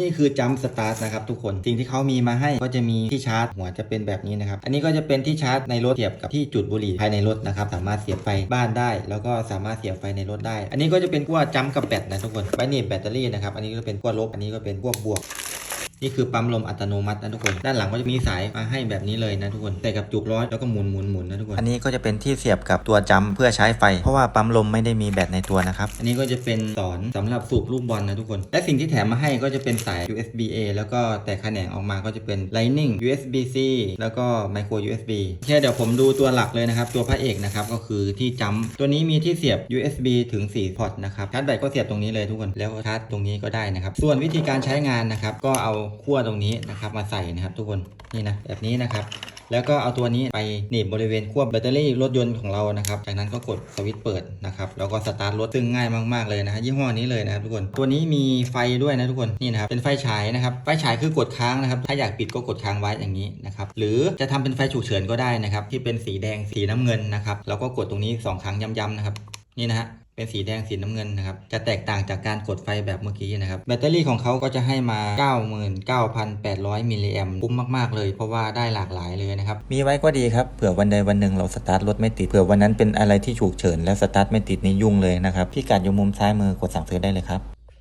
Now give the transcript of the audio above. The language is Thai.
นี่คือจัมสตาร์ทนะครับทุกคนสิ่งที่เขามีมาให้ก็จะมีที่ชาร์จหัวจะเป็นแบบนี้นะครับ อันนี้ก็จะเป็นที่ชาร์จในรถเสียบกับที่จุดบุหรี่ภายในรถนะครับ สามารถเสียบไฟบ้านได้ แล้วก็สามารถเสียบไฟในรถได้ อันนี้ก็จะเป็นกั้วจัมกับแบตนะทุกคนไว้นี่แบตเตอรี่นะครับ อันนี้ก็เป็นกั้วลบ อันนี้ก็เป็นกั้วบวก นี่คือปั๊มลมอัตโนมัตินะทุกคน ด้านหลังก็จะมีสายมาให้แบบนี้เลยนะทุกคนใส่กับจุกร้อยแล้วก็หมุนหมุนหมุนนะทุกคน อันนี้ก็จะเป็นที่เสียบกับตัวจัมเพื่อใช้ไฟ เพราะว่าปั๊มลมไม่ได้มีแบตในตัวนะครับ อันนี้ก็จะเป็นสอนสำหรับสูบลูกบอลนะทุกคน และสิ่งที่แถมมาให้ก็จะเป็นสาย USB A แล้วก็แตกแขนงออกมาก็จะเป็น Lightning USB C แล้วก็ Micro USB โอเคเดี๋ยวผมดูตัวหลักเลยนะครับ ตัวพระเอกนะครับก็คือที่จัมตัวนี้มีที่เสียบ USB ถึง 4 พอร์ตนะครับชาร์จแบตก็เสียบตรงนี้เลยทุกคนแล้วก็ชาร์จตรงนี้ก็ได้นะครับส่วนวิธีการใช้งานนะครับก็เอาขั้วตรงนี้นะครับมาใส่นะครับทุกคนนี่นะแบบนี้นะครับแล้วก็เอาตัวนี้ไปหนีบบริเวณขั้วแบตเตอรี่รถยนต์ของเรานะครับ จากนั้นก็กดสวิตช์เปิดนะครับ แล้วก็สตาร์ทรถซึ่งง่ายมากๆเลยนะฮะยี่ห้อนี้เลยนะครับทุกคน ตัวนี้มีไฟด้วยนะทุกคน นี่นะครับ เป็นไฟฉายนะครับ ไฟฉายคือกดค้างนะครับ ถ้าอยากปิดก็กดค้างไว้อย่างนี้นะครับ หรือจะทำเป็นไฟฉุกเฉินก็ได้นะครับ ที่เป็นสีแดง สีน้ำเงินนะครับ แล้วก็กดตรงนี้สองครั้งย้ำๆนะครับ นี่นะฮะ เป็นสีแดงสีน้ำเงินนะครับ จะแตกต่างจากการกดไฟแบบเมื่อกี้นะครับ แบตเตอรี่ของเขาก็จะให้มา 99,800 มิลลิแอมคุ้มมาก ๆ เลย เพราะว่าได้หลากหลายเลยนะครับ มีไว้ก็ดีครับ เผื่อวันใดวันหนึ่งเราสตาร์ทรถไม่ติด เผื่อวันนั้นเป็นอะไรที่ฉุกเฉินแล้วสตาร์ทไม่ติดนี่ยุ่งเลยนะครับพี่กัดอยู่มุมซ้ายมือกดสั่งซื้อได้เลยครับ